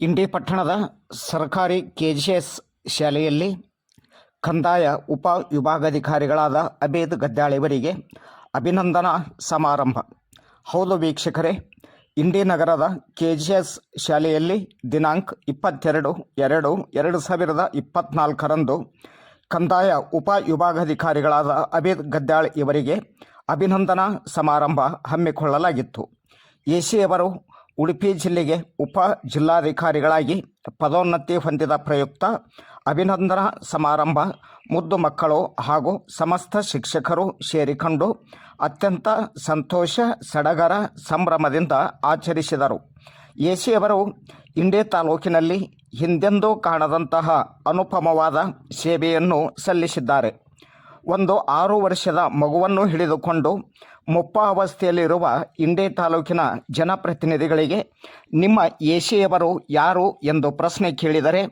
ಇಂಡಿ ಪಟ್ಟಣದ ಸರ್ಕಾರಿ ಕೆಜಿಎಸ್ ಶಾಲೆಯಲ್ಲಿ ಕಂದಾಯ ಉಪ ವಿಭಾಗಾಧಿಕಾರಿಗಳಾದ ಅಬೇದ್ ಗದ್ದಾಳಿವರಿಗೆ ಅಭಿನಂದನಾ ಸಮಾರಂಭ. ಹೌದು ವೀಕ್ಷಕರೇ, ಇಂಡಿ ನಗರದ ಕೆಜಿಎಸ್ ಶಾಲೆಯಲ್ಲಿ ದಿನಾಂಕ ಇಪ್ಪತ್ತೆರಡು ಎರಡು ಎರಡು ಸಾವಿರದ ಇಪ್ಪತ್ತ್ನಾಲ್ಕರಂದು ಕಂದಾಯ ಉಪ ವಿಭಾಗಾಧಿಕಾರಿಗಳಾದ ಅಬೇದ್ ಗದ್ದಾಳ್ ಇವರಿಗೆ ಅಭಿನಂದನಾ ಸಮಾರಂಭ ಹಮ್ಮಿಕೊಳ್ಳಲಾಗಿತ್ತು. ಎಸಿಯವರು ಉಡುಪಿ ಜಿಲ್ಲೆಗೆ ಉಪ ಜಿಲ್ಲಾಧಿಕಾರಿಗಳಾಗಿ ಪದೋನ್ನತಿ ಹೊಂದಿದ ಪ್ರಯುಕ್ತ ಅಭಿನಂದನಾ ಸಮಾರಂಭ ಮುದ್ದು ಮಕ್ಕಳು ಹಾಗೂ ಸಮಸ್ತ ಶಿಕ್ಷಕರು ಸೇರಿಕೊಂಡು ಅತ್ಯಂತ ಸಂತೋಷ, ಸಡಗರ ಸಂಭ್ರಮದಿಂದ ಆಚರಿಸಿದರು. ಎಸಿಯವರು ಇಂಡೇ ತಾಲೂಕಿನಲ್ಲಿ ಹಿಂದೆಂದೂ ಕಾಣದಂತಹ ಅನುಪಮವಾದ ಸೇವೆಯನ್ನು ಸಲ್ಲಿಸಿದ್ದಾರೆ. ಒಂದು ಆರು ವರ್ಷದ ಮಗುವನ್ನು ಹಿಡಿದುಕೊಂಡು ಮುಪ್ಪ ಅವಸ್ಥೆಯಲ್ಲಿರುವ ಇಂಡಿ ತಾಲೂಕಿನ ಜನಪ್ರತಿನಿಧಿಗಳಿಗೆ ನಿಮ್ಮ ಏಷಿಯವರು ಯಾರು ಎಂದು ಪ್ರಶ್ನೆ ಕೇಳಿದರೆ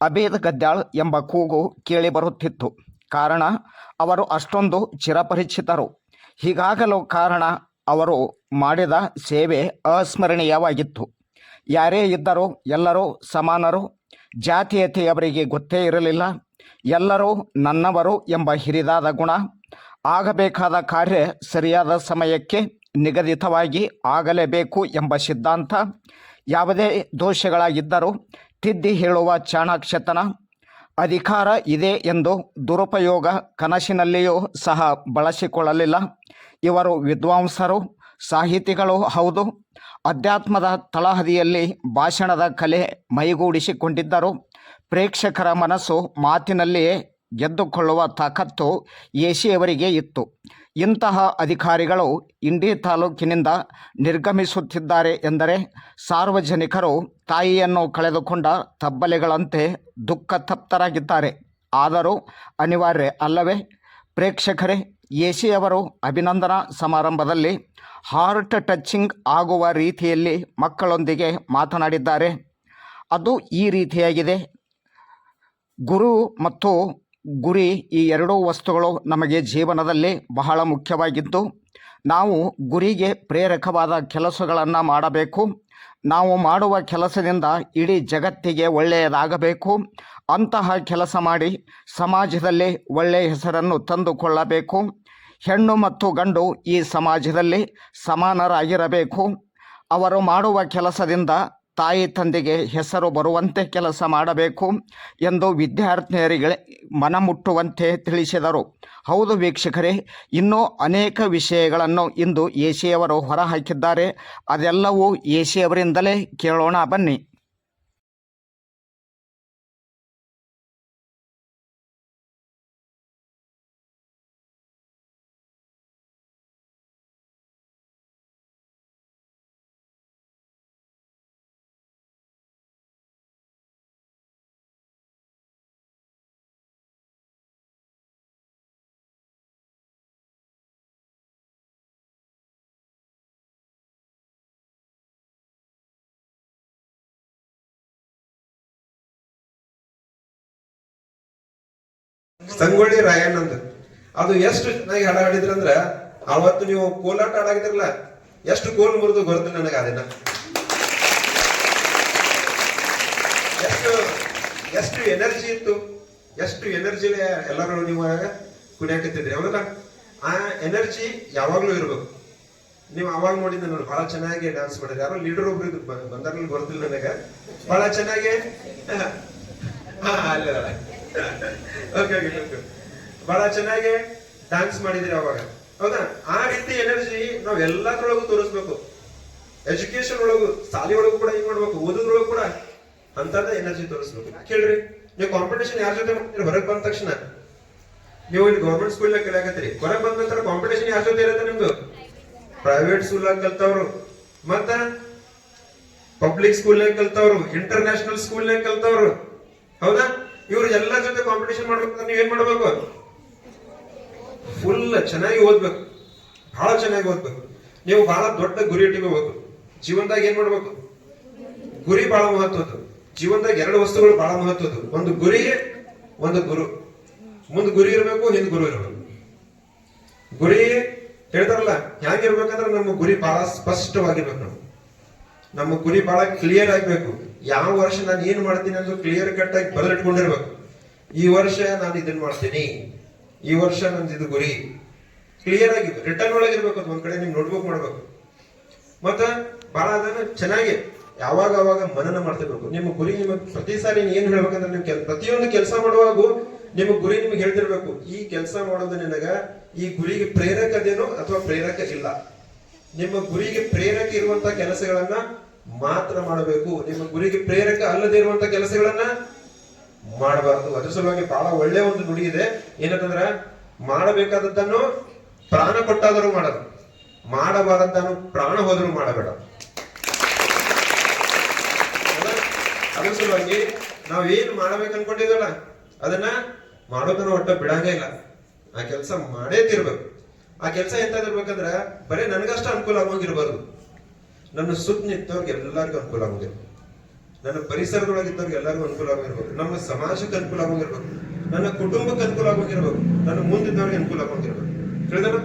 ಅಬೇದ್ ಗದ್ದಾಳ್ ಎಂಬ ಕೂಗು ಕೇಳಿಬರುತ್ತಿತ್ತು ಕಾರಣ, ಅವರು ಅಷ್ಟೊಂದು ಚಿರಪರಿಚಿತರು. ಹೀಗಾಗಲು ಕಾರಣ, ಅವರು ಮಾಡಿದ ಸೇವೆ ಅಸ್ಮರಣೀಯವಾಗಿತ್ತು. ಯಾರೇ ಇದ್ದರೂ ಎಲ್ಲರೂ ಸಮಾನರು. ಜಾತೀಯತೆಯವರಿಗೆ ಗೊತ್ತೇ ಇರಲಿಲ್ಲ. ಎಲ್ಲರೂ ನನ್ನವರು ಎಂಬ ಹಿರಿದಾದ ಗುಣ. ಆಗಬೇಕಾದ ಕಾರ್ಯ ಸರಿಯಾದ ಸಮಯಕ್ಕೆ ನಿಗದಿತವಾಗಿ ಆಗಲೇಬೇಕು ಎಂಬ ಸಿದ್ಧಾಂತ. ಯಾವುದೇ ದೋಷಗಳಾಗಿದ್ದರೂ ತಿದ್ದಿ ಹೇಳುವ ಚಾಣಾಕ್ಷತನ ಅಧಿಕಾರ ಇದೆ ಎಂದು ದುರುಪಯೋಗ ಕನಸಿನಲ್ಲಿಯೂ ಸಹ ಬಳಸಿಕೊಳ್ಳಲಿಲ್ಲ. ಇವರು ವಿದ್ವಾಂಸರು, ಸಾಹಿತಿಗಳು ಹೌದು. ಅಧ್ಯಾತ್ಮದ ತಳಹದಿಯಲ್ಲಿ ಭಾಷಣದ ಕಲೆ ಮೈಗೂಡಿಸಿಕೊಂಡಿದ್ದರು. ಪ್ರೇಕ್ಷಕರ ಮನಸ್ಸು ಮಾತಿನಲ್ಲಿಯೇ ಗೆದ್ದುಕೊಳ್ಳುವ ತಾಕತ್ತು ಯೇಸಿಯವರಿಗೆ ಇತ್ತು. ಇಂತಹ ಅಧಿಕಾರಿಗಳು ಇಂಡಿ ತಾಲೂಕಿನಿಂದ ನಿರ್ಗಮಿಸುತ್ತಿದ್ದಾರೆ ಎಂದರೆ ಸಾರ್ವಜನಿಕರು ತಾಯಿಯನ್ನು ಕಳೆದುಕೊಂಡ ತಬ್ಬಲೆಗಳಂತೆ ದುಃಖ ತಪ್ತರಾಗಿದ್ದಾರೆ ಆದರೂ ಅನಿವಾರ್ಯ ಅಲ್ಲವೇ, ಪ್ರೇಕ್ಷಕರೇ ಯೇಸಿಯವರು ಅಭಿನಂದನಾ ಸಮಾರಂಭದಲ್ಲಿ ಹಾರ್ಟ್ ಟಚ್ಚಿಂಗ್ ಆಗುವ ರೀತಿಯಲ್ಲಿ ಮಕ್ಕಳೊಂದಿಗೆ ಮಾತನಾಡಿದ್ದಾರೆ. ಅದು ಈ ರೀತಿಯಾಗಿದೆ. ಗುರು ಮತ್ತು ಗುರಿ ಈ ಎರಡೂ ವಸ್ತುಗಳು ನಮಗೆ ಜೀವನದಲ್ಲಿ ಬಹಳ ಮುಖ್ಯವಾಗಿದ್ದು, ನಾವು ಗುರಿಗೆ ಪ್ರೇರಕವಾದ ಕೆಲಸಗಳನ್ನು ಮಾಡಬೇಕು. ನಾವು ಮಾಡುವ ಕೆಲಸದಿಂದ ಇಡೀ ಜಗತ್ತಿಗೆ ಒಳ್ಳೆಯದಾಗಬೇಕು. ಅಂತಹ ಕೆಲಸ ಮಾಡಿ ಸಮಾಜದಲ್ಲಿ ಒಳ್ಳೆಯ ಹೆಸರನ್ನು ತಂದುಕೊಳ್ಳಬೇಕು. ಹೆಣ್ಣು ಮತ್ತು ಗಂಡು ಈ ಸಮಾಜದಲ್ಲಿ ಸಮಾನರಾಗಿರಬೇಕು. ಅವರು ಮಾಡುವ ಕೆಲಸದಿಂದ ತಾಯಿ ತಂದೆಗೆ ಹೆಸರು ಬರುವಂತೆ ಕೆಲಸ ಮಾಡಬೇಕು ಎಂದು ವಿದ್ಯಾರ್ಥಿನಿಯರಿಗೆ ಮನಮುಟ್ಟುವಂತೆ ತಿಳಿಸಿದರು. ಹೌದು ವೀಕ್ಷಕರೇ, ಇನ್ನೂ ಅನೇಕ ವಿಷಯಗಳನ್ನು ಇಂದು ಎಸಿಯವರು ಹೊರಹಾಕಿದ್ದಾರೆ. ಅದೆಲ್ಲವೂ ಎಸಿಯವರಿಂದಲೇ ಕೇಳೋಣ ಬನ್ನಿ. ಸಂಗೊಳ್ಳಿ ರಾಯಣ್ಣ ಅಂತ ಅದು ಎಷ್ಟು ಚೆನ್ನಾಗಿ ಹಾಡ ಅಂದ್ರೆ, ಅವತ್ತು ನೀವು ಕೋಲಾಟ ಹಾಡಾಗಿದ್ರಲ್ಲ ಎಷ್ಟು ಕೋಲ್ ಮುರಿದು ಬರುತ್ತೆ ನನಗೆ ಅದನ್ನ ಎಷ್ಟು ಎಷ್ಟು ಎನರ್ಜಿ ಇತ್ತು, ಎಷ್ಟು ಎನರ್ಜಿ ಎಲ್ಲರೂ ನೀವು ಕುಣಿಯಾಕತ್ತಿದ್ರಿ, ಹೌದಲ್ಲ? ಆ ಎನರ್ಜಿ ಯಾವಾಗ್ಲೂ ಇರ್ಬೇಕು. ನೀವು ಅವಾಗ ನೋಡಿದ ನೋಡಿ, ಬಹಳ ಚೆನ್ನಾಗಿ ಡ್ಯಾನ್ಸ್ ಮಾಡಿದ್ರೆ. ಯಾರೋ ಲೀಡರ್ ಒಬ್ರು ಇದ್ರು ಬಂದಾರಲ್ಲಿ ಗೊತ್ತಿಲ್ಲ ನನಗೆ. ಬಹಳ ಚೆನ್ನಾಗಿ ಅಲ್ಲೇ ಓಕೆ ಓಕೆ ಬಹಳ ಚೆನ್ನಾಗಿ ಡ್ಯಾನ್ಸ್ ಮಾಡಿದ್ರಿ ಅವಾಗ. ಹೌದಾ? ಆ ರೀತಿ ಎನರ್ಜಿ ನಾವ್ ಎಲ್ಲದ್ರೊಳಗೂ ತೋರಿಸ್ಬೇಕು. ಎಜುಕೇಶನ್ ಒಳಗು ಸಾಲಿ ಒಳಗು ಕೂಡ ಏನ್ ಮಾಡ್ಬೇಕು, ಓದೋದ್ರೊಳಗು ಕೂಡ ಅಂತದ ಎನರ್ಜಿ ತೋರಿಸ್ಬೇಕು. ಕೇಳ್ರಿ ನೀವು ಕಾಂಪಿಟೇಷನ್ ಯಾರ ಜೊತೆ ಮಾಡ್ತೀರಿ? ಹೊರಗೆ ಬಂದ ತಕ್ಷಣ. ನೀವು ಇಲ್ಲಿ ಗೌರ್ಮೆಂಟ್ ಸ್ಕೂಲ್ ಕಲಿಯಾಕತ್ತೀರಿ. ಹೊರಗೆ ಬಂದ ನಂತರ ಕಾಂಪಿಟೇಷನ್ ಯಾರ ಜೊತೆ ಇರುತ್ತೆ ನಿಮ್ದು? ಪ್ರೈವೇಟ್ ಸ್ಕೂಲ್ ಕಲ್ತವ್ರು. ಮತ್ತ ಪಬ್ಲಿಕ್ ಸ್ಕೂಲ್ ಕಲ್ತವ್ರು ಇಂಟರ್ನ್ಯಾಷನಲ್ ಸ್ಕೂಲ್ ಕಲ್ತವ್ರು. ಹೌದಾ? ಇವ್ರು ಎಲ್ಲರ ಜೊತೆ ಕಾಂಪಿಟೇಷನ್ ಮಾಡ್ಬೇಕಂದ್ರೆ ನೀವ್ ಏನ್ ಮಾಡ್ಬೇಕು? ಫುಲ್ ಚೆನ್ನಾಗಿ ಓದ್ಬೇಕು. ಬಹಳ ಚೆನ್ನಾಗಿ ಓದ್ಬೇಕು. ನೀವು ಬಹಳ ದೊಡ್ಡ ಗುರಿ ಇಟ್ಕೋಬೇಕು ಜೀವನದಾಗ ಏನ್ ಮಾಡ್ಬೇಕು? ಗುರಿ ಬಹಳ ಮಹತ್ವದ್ದು ಜೀವನದಾಗ ಎರಡು ವಸ್ತುಗಳು ಬಹಳ ಮಹತ್ವದ್ದು ಒಂದು ಗುರಿ, ಒಂದು ಗುರು. ಮುಂದ್ ಗುರಿ ಇರಬೇಕು, ಹಿಂದ್ ಗುರು ಇರಬೇಕು. ಗುರಿ, ಹೇಳ್ತಾರಲ್ಲ ಹೆಂಗಿರ್ಬೇಕಂದ್ರೆ ನಮ್ಮ ಗುರಿ ಬಹಳ ಸ್ಪಷ್ಟವಾಗಿರ್ಬೇಕು ನಾವು. ನಮ್ಮ ಗುರಿ ಬಹಳ ಕ್ಲಿಯರ್ ಆಗ್ಬೇಕು. ಯಾವ ವರ್ಷ ನಾನು ಏನ್ ಮಾಡ್ತೀನಿ ಅಂತ ಕ್ಲಿಯರ್ ಕಟ್ ಆಗಿ ಬದಲಿಟ್ಕೊಂಡಿರ್ಬೇಕು ಈ ವರ್ಷ ನಾನು ಇದನ್ನ ಮಾಡ್ತೀನಿ. ಈ ವರ್ಷ ನಂದು ಇದು ಗುರಿ. ಕ್ಲಿಯರ್ ಆಗಿ ರಿಟರ್ನ್ ಒಳಗಿರ್ಬೇಕು ಅದು ಒಂದ್ ಕಡೆ ನಿಮ್ ನೋಟ್ಬುಕ್ ಮಾಡ್ಬೇಕು. ಮತ್ತ ಬಹಳ ಅದನ್ನ ಚೆನ್ನಾಗಿ ಯಾವಾಗ ಅವಾಗ ಮನನ ಮಾಡ್ತಿರ್ಬೇಕು. ನಿಮ್ಮ ಗುರಿ ನಿಮಗೆ ಪ್ರತಿ ಸಾರಿ ಏನ್ ಹೇಳ್ಬೇಕಂದ್ರೆ ನೀವು ಪ್ರತಿಯೊಂದು ಕೆಲಸ ಮಾಡುವಾಗ ನಿಮ್ಮ ಗುರಿ ನಿಮ್ಗೆ ಹೇಳ್ತಿರ್ಬೇಕು. ಈ ಕೆಲಸ ಮಾಡೋದು ನಿನಗ ಈ ಗುರಿಗೆ ಪ್ರೇರಕದೇನೋ ಅಥವಾ ಪ್ರೇರಕ ಇಲ್ಲ. ನಿಮ್ಮ ಗುರಿಗೆ ಪ್ರೇರಕ ಇರುವಂತ ಕೆಲಸಗಳನ್ನ ಮಾತ್ರ ಮಾಡಬೇಕು. ನಿಮ್ಮ ಗುರಿಗೆ ಪ್ರೇರಕ ಅಲ್ಲದೆ ಇರುವಂತ ಕೆಲಸಗಳನ್ನ ಮಾಡಬಾರದು. ಅದ್ರ ಸಲುವಾಗಿ ಬಹಳ ಒಳ್ಳೆ ಒಂದು ನುಡಿ ಇದೆ. ಏನಂತಂದ್ರ, ಮಾಡಬೇಕಾದದ್ದನ್ನು ಪ್ರಾಣ ಕೊಟ್ಟಾದರೂ ಮಾಡದು. ಮಾಡಬಾರದನ್ನು ಪ್ರಾಣ ಹೋದರೂ ಮಾಡಬೇಡ? ಅದ್ರ ಸಲುವಾಗಿ ನಾವ್ ಏನ್ ಮಾಡ್ಬೇಕು ಅನ್ಕೊಂಡಿದ್ವಲ್ಲ, ಅದನ್ನ ಮಾಡೋದನ್ನ ಒಟ್ಟ ಬಿಡಂಗೇ ಇಲ್ಲ. ಆ ಕೆಲಸ ಮಾಡೇ ತಿರ್ಬೇಕು. ಆ ಕೆಲಸ ಎಂತದಿರ್ಬೇಕಂದ್ರ ಬರೀ ನನಗಷ್ಟ ಅನುಕೂಲ ಆಗೋಂಗಿರ್ಬಾರ್ದು. ನನ್ನ ಸುತ್ತ ನಿಂತವ್ರಿಗೆ ಎಲ್ಲರಿಗೂ ಅನುಕೂಲ ಆಗೋಂಗಿರ್ಬೇಕು ನನ್ನ ಪರಿಸರದೊಳಗೆ ಇದ್ದವ್ರಿಗೆ ಎಲ್ಲರಿಗೂ ಅನುಕೂಲ ಆಗಿರ್ಬೋದು ನಮ್ಮ ಸಮಾಜಕ್ಕೆ ಅನುಕೂಲ ಆಗೋಗಿರ್ಬೇಕು ನನ್ನ ಕುಟುಂಬಕ್ಕೆ ಅನುಕೂಲ ಆಗೋಗಿರ್ಬೇಕು ನನ್ನ ಮುಂದಿದ್ದವ್ರಿಗೆ ಅನುಕೂಲ ಆಗೋಗಿರ್ಬೇಕು ತಿಳಿದ್ರ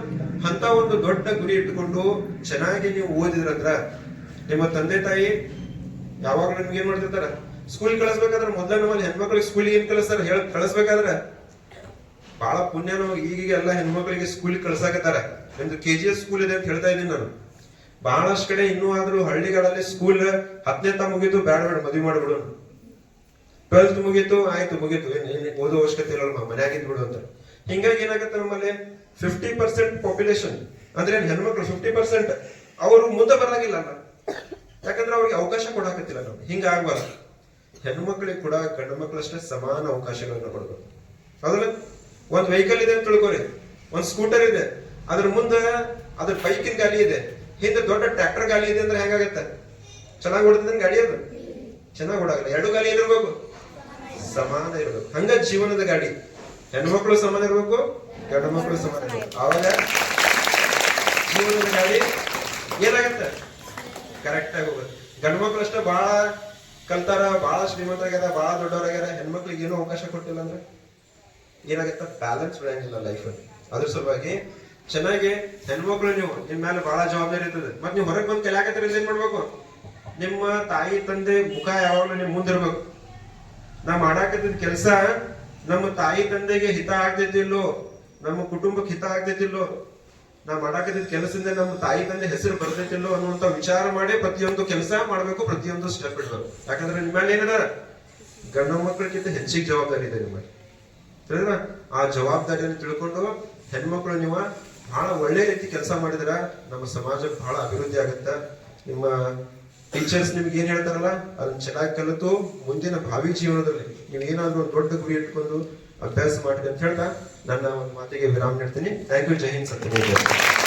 ಅಂತ ಒಂದು ದೊಡ್ಡ ಗುರಿ ಇಟ್ಕೊಂಡು ಚೆನ್ನಾಗಿ ನೀವು ಓದಿದ್ರಂದ್ರ ನಿಮ್ಮ ತಂದೆ ತಾಯಿ ಯಾವಾಗ ನಿಮ್ಗೆ ಏನ್ ಮಾಡ್ತಿರ್ತಾರ? ಸ್ಕೂಲ್ ಕಳಿಸ್ಬೇಕಾದ್ರೆ ಮೊದಲ ನಮ್ಮಲ್ಲಿ ಹೆಣ್ಮಕ್ಳಿಗೆ ಸ್ಕೂಲಿಗೆ ಏನ್ ಕಳಿಸ್ತಾರ ಹೇಳ ಕಳಿಸ್ಬೇಕಾದ್ರೆ ಬಹಳ ಪುಣ್ಯ ನಾವು ಈಗೀಗ ಎಲ್ಲ ಹೆಣ್ಮಕ್ಳಿಗೆ ಸ್ಕೂಲ್ ಕಳ್ಸಾಕತ್ತಾರ. ನಿಮ್ದು ಕೆ ಜಿ ಎಸ್ ಸ್ಕೂಲ್ ಇದೆ ಅಂತ ಹೇಳ್ತಾ ಇದ್ದೀನಿ ನಾನು. ಬಹಳಷ್ಟು ಕಡೆ ಇನ್ನೂ ಆದ್ರೂ ಹಳ್ಳಿಗಳಲ್ಲಿ ಸ್ಕೂಲ್ ಹತ್ತನೇ ತಾ ಮುಗೀತು ಬೇಡ ಬೇಡ ಮದ್ವೆ ಮಾಡ್ಬಿಡು. ಟ್ವೆಲ್ತ್ ಮುಗೀತು, ಆಯ್ತು, ಮುಗೀತು. ಓದೋ ಅವಶ್ಯಕತೆ ಇಲ್ಲ ಮನ್ಯಾಗಿದ್ ಬಿಡು ಅಂತ. ಹಿಂಗಾಗಿ ಏನಾಗುತ್ತೆ ನಮ್ಮಲ್ಲಿ? ಫಿಫ್ಟಿ ಪರ್ಸೆಂಟ್ ಪಾಪ್ಯುಲೇಷನ್ ಅಂದ್ರೆ ಹೆಣ್ಮಕ್ಳು ಫಿಫ್ಟಿ ಪರ್ಸೆಂಟ್ ಅವರು ಮುಂದೆ ಬರಂಗಿಲ್ಲ ಅಲ್ಲ. ಯಾಕಂದ್ರೆ ಅವ್ರಿಗೆ ಅವಕಾಶ ಕೊಡಾಕತ್ತಿಲ್ಲ ನಾವು. ಹಿಂಗ ಆಗ್ಬಾರ್ದು. ಹೆಣ್ಮಕ್ಳಿಗೆ ಕೂಡ ಗಂಡು ಮಕ್ಕಳಷ್ಟೇ ಸಮಾನ ಅವಕಾಶಗಳನ್ನ ಕೊಡ್ಬೇಕು. ಅದ್ರ ಒಂದ್ ವೆಹಿಕಲ್ ಇದೆ ಅಂತ ತಿಳ್ಕೊರಿ ಒಂದ್ ಸ್ಕೂಟರ್ ಇದೆ. ಅದ್ರ ಮುಂದೆ ಅದ್ರ ಬೈಕಿನ ಗಾಲಿ ಇದೆ. ಹಿಂದೆ ದೊಡ್ಡ ಟ್ರ್ಯಾಕ್ಟರ್ ಗಾಲಿ ಇದೆ ಅಂದ್ರೆ ಹೆಂಗಾಗತ್ತೆ? ಚೆನ್ನಾಗಿ ಹೊಡೆದ್ರೆ ಗಾಡಿ ಅದು? ಚೆನ್ನಾಗಿ ಓಡಾಗಲ್ಲ. ಎರಡು ಗಾಲಿ ಏನಿರ್ಬೇಕು ಸಮಾನ ಇರ್ಬೇಕು. ಹಂಗ ಜೀವನದ ಗಾಡಿ ಹೆಣ್ಮಕ್ಳು ಸಮಾನ ಇರ್ಬೇಕು ಗಂಡು ಮಕ್ಕಳು ಸಮಾನ ಇರ್ಬೇಕು. ಆವಾಗ ಜೀವನದ ಗಾಡಿ ಏನಾಗತ್ತೆ? ಕರೆಕ್ಟ್ ಆಗಿ ಹೋಗುತ್ತೆ. ಗಂಡು ಮಕ್ಳು ಅಷ್ಟೇ ಬಹಳ ಕಲ್ತಾರ ಬಹಳ ಶ್ರೀಮಂತರಾಗ್ಯಾರ ಬಹಳ ದೊಡ್ಡವರಾಗ್ಯಾರ. ಹೆಣ್ಮಕ್ಳಿಗೆ ಏನೂ ಅವಕಾಶ ಕೊಟ್ಟಿಲ್ಲ ಅಂದ್ರೆ ಏನಾಗತ್ತ? ಬ್ಯಾಲೆನ್ಸ್ ಬೆಳೆಯಂಗಿಲ್ಲ ಲೈಫ್ ಅದ್ರ ಸಲುವಾಗಿ ಚೆನ್ನಾಗಿ ಹೆಣ್ಮಕ್ಳು ನೀವು ನಿಮ್ ಮೇಲೆ ಬಹಳ ಜವಾಬ್ದಾರಿ ಇರ್ತದೆ. ಮತ್ತೆ ನೀವು ಹೊರಗೆ ಬಂದು ಕಲಿಯಾಕತ್ತರ ಏನ್ ಮಾಡ್ಬೇಕು? ನಿಮ್ಮ ತಾಯಿ, ತಂದೆ ಮುಖ ಯಾವಾಗ್ಲೂ ನಿಮ್ ಮುಂದಿರ್ಬೇಕು ನಾ ಮಾಡಾಕತ್ತಿದ್ ಕೆಲಸ ನಮ್ಮ ತಾಯಿ, ತಂದೆಗೆ ಹಿತ ಆಗ್ತೈತಿಲ್ಲೋ ನಮ್ಮ ಕುಟುಂಬಕ್ಕೆ ಹಿತ ಆಗ್ತೈತಿಲ್ಲೋ ನಾ ಮಾಡಾಕತ್ತಿದ್ ಕೆಲಸದಿಂದ ನಮ್ಮ ತಾಯಿ, ತಂದೆ ಹೆಸರು ಬರ್ತೈತಿಲ್ಲೋ ಅನ್ನುವಂತ ವಿಚಾರ ಮಾಡಿ ಪ್ರತಿಯೊಂದು ಕೆಲಸ ಮಾಡ್ಬೇಕು, ಪ್ರತಿಯೊಂದು ಸ್ಟೆಪ್ ಇಡ್ಬೇಕು. ಯಾಕಂದ್ರೆ ನಿಮ್ಮ ಮೇಲೆ ಏನದ? ಗಂಡು ಮಕ್ಕಳಿಗಿಂತ ಹೆಚ್ಚಿಗೆ ಜವಾಬ್ದಾರಿ ಇದೆ ನಿಮ್ಮ ಆ ಜವಾಬ್ದಾರಿಯನ್ನು ತಿಳ್ಕೊಂಡು ಹೆಣ್ಮಕ್ಳು ನೀವು ಬಹಳ ಒಳ್ಳೆ ರೀತಿ ಕೆಲಸ ಮಾಡಿದ್ರ ನಮ್ಮ ಸಮಾಜಕ್ಕೆ ಬಹಳ ಅಭಿವೃದ್ಧಿ ಆಗುತ್ತ. ನಿಮ್ಮ ಟೀಚರ್ಸ್ ನಿಮ್ಗೆ ಏನ್ ಹೇಳ್ತಾರಲ್ಲ? ಅದನ್ನ ಚೆನ್ನಾಗಿ ಕಲಿತು ಮುಂದಿನ ಭಾವಿ ಜೀವನದಲ್ಲಿ ನೀವು ಏನಾದ್ರೂ ಒಂದು ದೊಡ್ಡ ಗುರಿ ಇಟ್ಕೊಂಡು ಅಭ್ಯಾಸ ಮಾಡಿದೆ ಅಂತ ಹೇಳ್ತಾ ನನ್ನ ಒಂದು ಮಾತಿಗೆ ವಿರಾಮ ನೀಡ್ತೀನಿ ಥ್ಯಾಂಕ್ ಯು ಜೈ ಹಿಂದ್ ಸತ್ಯ.